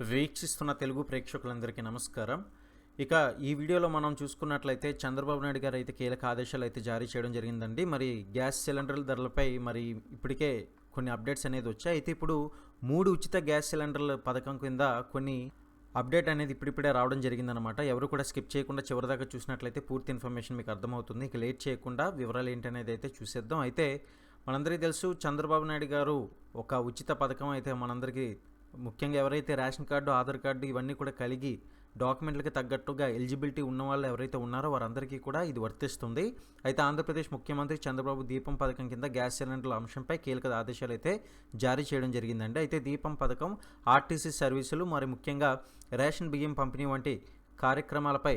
వీక్షిస్తున్న తెలుగు ప్రేక్షకులందరికీ నమస్కారం. ఇక ఈ వీడియోలో మనం చూసుకున్నట్లయితే చంద్రబాబు నాయుడు గారు అయితే కీలక ఆదేశాలు అయితే జారీ చేయడం జరిగిందండి. మరి గ్యాస్ సిలిండర్ల ధరలపై మరి ఇప్పటికే కొన్ని అప్డేట్స్ అనేది వచ్చాయి. అయితే ఇప్పుడు మూడు ఉచిత గ్యాస్ సిలిండర్ల పథకం కింద కొన్ని అప్డేట్ అనేది ఇప్పుడిప్పుడే రావడం జరిగిందనమాట ఎవరు కూడా స్కిప్ చేయకుండా చివరిదాకా చూసినట్లయితే పూర్తి ఇన్ఫర్మేషన్ మీకు అర్థమవుతుంది. ఇక లేట్ చేయకుండా వివరాలు ఏంటనేది అయితే చూసేద్దాం. అయితే మనందరికీ తెలుసు చంద్రబాబు నాయుడు గారు ఒక ఉచిత పథకం అయితే మనందరికీ ముఖ్యంగా ఎవరైతే రేషన్ కార్డు ఆధార్ కార్డు ఇవన్నీ కూడా కలిగి డాక్యుమెంట్లకి తగ్గట్టుగా ఎలిజిబిలిటీ ఉన్న వాళ్ళు ఎవరైతే ఉన్నారో వారందరికీ కూడా ఇది వర్తిస్తుంది. అయితే ఆంధ్రప్రదేశ్ ముఖ్యమంత్రి చంద్రబాబు దీపం పథకం కింద గ్యాస్ సిలిండర్ల అంశంపై కీలక ఆదేశాలు అయితే జారీ చేయడం జరిగిందండి. అయితే దీపం పథకం ఆర్టీసీ సర్వీసులు మరి ముఖ్యంగా రేషన్ బియ్యం పంపిణీ వంటి కార్యక్రమాలపై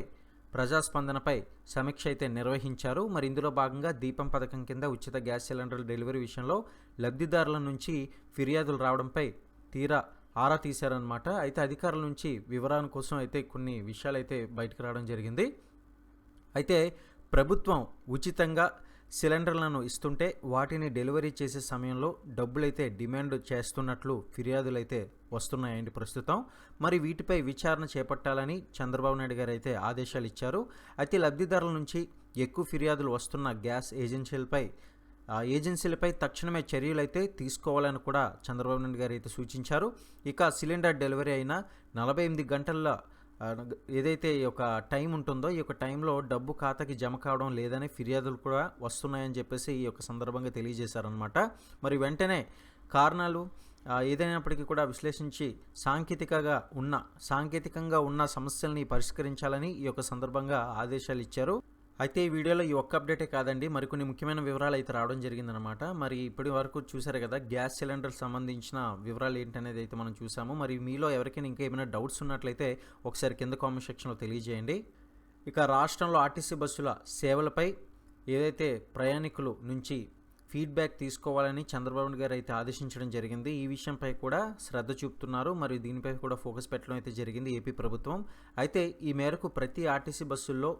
ప్రజాస్పందనపై సమీక్ష అయితే నిర్వహించారు. మరి ఇందులో భాగంగా దీపం పథకం కింద ఉచిత గ్యాస్ సిలిండర్ల డెలివరీ విషయంలో లబ్ధిదారుల నుంచి ఫిర్యాదులు రావడంపై తీరా ఆరా తీశారనమాట అయితే అధికారుల నుంచి వివరాల కోసం అయితే కొన్ని విషయాలు అయితే బయటకు రావడం జరిగింది. అయితే ప్రభుత్వం ఉచితంగా సిలిండర్లను ఇస్తుంటే వాటిని డెలివరీ చేసే సమయంలో డబ్బులైతే డిమాండ్ చేస్తున్నట్లు ఫిర్యాదులైతే వస్తున్నాయండి ప్రస్తుతం. మరి వీటిపై విచారణ చేపట్టాలని చంద్రబాబు నాయుడు గారు అయితే ఆదేశాలు ఇచ్చారు. అయితే లబ్ధిదారుల నుంచి ఎక్కువ ఫిర్యాదులు వస్తున్న గ్యాస్ ఏజెన్సీలపై ఏజెన్సీలపై తక్షణమే చర్యలు అయితే తీసుకోవాలని కూడా చంద్రబాబు నాయుడు గారు అయితే సూచించారు. ఇక సిలిండర్ డెలివరీ అయిన నలభై ఎనిమిది గంటల్లో ఏదైతే ఈ యొక్క టైం ఉంటుందో ఈ యొక్క టైంలో డబ్బు ఖాతాకి జమ కావడం లేదని ఫిర్యాదులు కూడా వస్తున్నాయని చెప్పేసి ఈ యొక్క సందర్భంగా తెలియజేశారనమాట మరి వెంటనే కారణాలు ఏదైనప్పటికీ కూడా విశ్లేషించి సాంకేతికగా ఉన్న సాంకేతికంగా ఉన్న సమస్యల్ని పరిష్కరించాలని ఈ యొక్క సందర్భంగా ఆదేశాలు ఇచ్చారు. అయితే ఈ వీడియోలో ఈ ఒక్క అప్డేటే కాదండి మరికొన్ని ముఖ్యమైన వివరాలు అయితే రావడం జరిగిందనమాట మరి ఇప్పటి వరకు చూసారు కదా గ్యాస్ సిలిండర్ సంబంధించిన వివరాలు ఏంటనేది అయితే మనం చూసాము. మరి మీలో ఎవరికైనా ఇంకా ఏమైనా డౌట్స్ ఉన్నట్లయితే ఒకసారి కింద కామెంట్ సెక్షన్లో తెలియజేయండి. ఇక రాష్ట్రంలో ఆర్టీసీ బస్సుల సేవలపై ఏదైతే ప్రయాణికులు నుంచి ఫీడ్బ్యాక్ తీసుకోవాలని చంద్రబాబు గారు అయితే ఆదేశించడం జరిగింది ఈ విషయంపై కూడా శ్రద్ధ చూపుతున్నారు. మరియు దీనిపై కూడా ఫోకస్ పెట్టడం అయితే జరిగింది ఏపీ ప్రభుత్వం. అయితే ఈ మేరకు ప్రతి ఆర్టీసీ బస్సుల్లో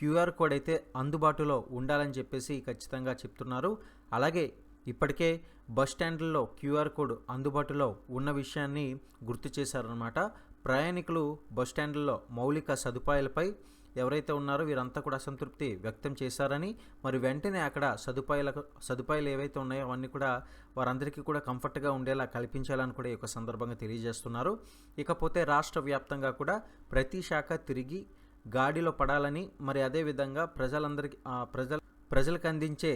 క్యూఆర్ కోడ్ అయితే అందుబాటులో ఉండాలని చెప్పేసి ఖచ్చితంగా చెప్తున్నారు. అలాగే ఇప్పటికే బస్ స్టాండ్లలో క్యూఆర్ కోడ్ అందుబాటులో ఉన్న విషయాన్ని గుర్తు చేశారనమాట ప్రయాణికులు బస్ స్టాండ్లలో మౌలిక సదుపాయాలపై ఎవరైతే ఉన్నారో వీరంతా కూడా అసంతృప్తి వ్యక్తం చేశారని మరి వెంటనే అక్కడ సదుపాయాలకు సదుపాయాలు ఏవైతే ఉన్నాయో అవన్నీ కూడా వారందరికీ కూడా కంఫర్ట్గా ఉండేలా కల్పించాలని కూడా ఈ యొక్క సందర్భంగా తెలియజేస్తున్నారు. ఇకపోతే రాష్ట్ర వ్యాప్తంగా కూడా ప్రతి శాఖ తిరిగి గాడిలో పడాలని మరి అదేవిధంగా ప్రజలందరికీ ప్రజల ప్రజలకు అందించే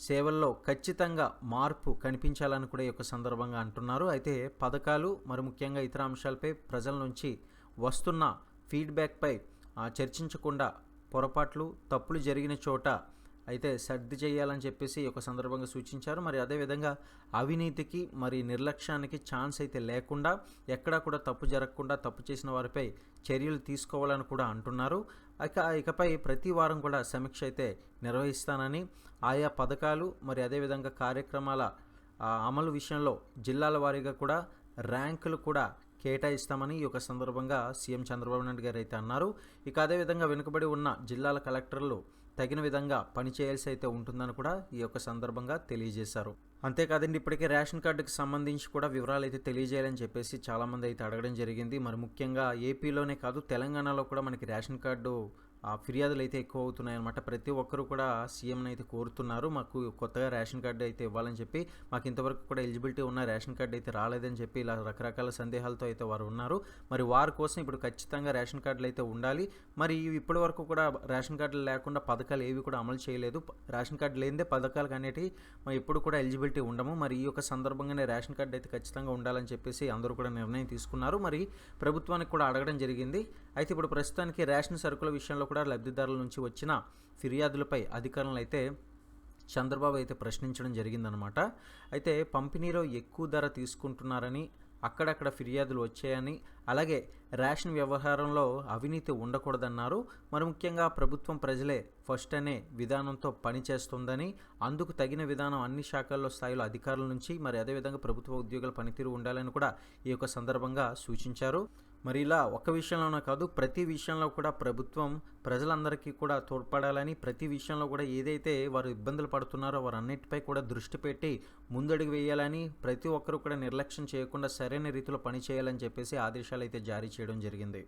సేవల్లో ఖచ్చితంగా మార్పు కనిపించాలని కూడా ఈ యొక్క సందర్భంగా అంటున్నారు. అయితే పథకాలు మరి ముఖ్యంగా ఇతర అంశాలపై ప్రజల నుంచి వస్తున్న ఫీడ్బ్యాక్పై చర్చించకుండా పొరపాట్లు తప్పులు జరిగిన చోట అయితే సర్ది చేయాలని చెప్పేసి ఒక యొక్క సందర్భంగా సూచించారు. మరి అదేవిధంగా అవినీతికి మరి నిర్లక్ష్యానికి ఛాన్స్ అయితే లేకుండా ఎక్కడా కూడా తప్పు జరగకుండా తప్పు చేసిన వారిపై చర్యలు తీసుకోవాలని కూడా అంటున్నారు. ఇక ఇకపై ప్రతి వారం కూడా సమీక్ష అయితే నిర్వహిస్తానని ఆయా పథకాలు మరి అదేవిధంగా కార్యక్రమాల అమలు విషయంలో జిల్లాల వారీగా కూడా ర్యాంకులు కూడా కేటాయిస్తామని ఈ యొక్క సందర్భంగా సీఎం చంద్రబాబు నాయుడు గారు అయితే అన్నారు. ఇక అదేవిధంగా వెనుకబడి ఉన్న జిల్లాల కలెక్టర్లు తగిన విధంగా పనిచేయాల్సి అయితే ఉంటుందని కూడా ఈ యొక్క సందర్భంగా తెలియజేశారు. అంతేకాదండి ఇప్పటికే రేషన్ కార్డుకి సంబంధించి కూడా వివరాలు అయితే తెలియజేయాలని చెప్పేసి చాలామంది అయితే అడగడం జరిగింది. మరి ముఖ్యంగా ఏపీలోనే కాదు తెలంగాణలో కూడా మనకి రేషన్ కార్డు ఫిర్యాదులు అయితే ఎక్కువ అవుతున్నాయి అనమాట ప్రతి ఒక్కరు కూడా సీఎంని అయితే కోరుతున్నారు. మాకు కొత్తగా రేషన్ కార్డు అయితే ఇవ్వాలని చెప్పి మాకు ఇంతవరకు కూడా ఎలిజిబిలిటీ ఉన్న రేషన్ కార్డు అయితే రాలేదని చెప్పి ఇలా రకరకాల సందేహాలతో అయితే వారు ఉన్నారు. మరి వారి కోసం ఇప్పుడు ఖచ్చితంగా రేషన్ కార్డులు అయితే ఉండాలి. మరి ఇప్పటి వరకు కూడా రేషన్ కార్డులు లేకుండా పథకాలు ఏవి కూడా అమలు చేయలేదు. రేషన్ కార్డు లేనిదే పథకాలకు అనేటివి ఎప్పుడు కూడా ఎలిజిబిలిటీ ఉండము. మరి ఈ యొక్క సందర్భంగానే రేషన్ కార్డు అయితే ఖచ్చితంగా ఉండాలని చెప్పేసి అందరూ కూడా నిర్ణయం తీసుకున్నారు. మరి ప్రభుత్వానికి కూడా అడగడం జరిగింది. అయితే ఇప్పుడు ప్రస్తుతానికి రేషన్ సరుకుల విషయంలో కూడా లబ్ధిదారుల నుంచి వచ్చిన ఫిర్యాదులపై అధికారులను అయితే చంద్రబాబు అయితే ప్రశ్నించడం జరిగిందనమాట అయితే పంపిణీలో ఎక్కువ ధర తీసుకుంటున్నారని అక్కడక్కడ ఫిర్యాదులు వచ్చాయని అలాగే రేషన్ వ్యవహారంలో అవినీతి ఉండకూడదన్నారు. మరి ముఖ్యంగా ప్రభుత్వం ప్రజలే ఫస్ట్ అనే విధానంతో పనిచేస్తుందని అందుకు తగిన విధానం అన్ని శాఖల్లో స్థాయిలో అధికారుల నుంచి మరి అదేవిధంగా ప్రభుత్వ ఉద్యోగుల పనితీరు ఉండాలని కూడా ఈ యొక్క సందర్భంగా సూచించారు. మరి ఇలా ఒక్క విషయంలోనే కాదు ప్రతి విషయంలో కూడా ప్రభుత్వం ప్రజలందరికీ కూడా తోడ్పడాలని ప్రతి విషయంలో కూడా ఏదైతే వారు ఇబ్బందులు పడుతున్నారో వారన్నిటిపై కూడా దృష్టి పెట్టి ముందడుగు వేయాలని ప్రతి ఒక్కరూ కూడా నిర్లక్ష్యం చేయకుండా సరైన రీతిలో పని చేయాలని చెప్పేసి ఆదేశాలు అయితే జారీ చేయడం జరిగింది.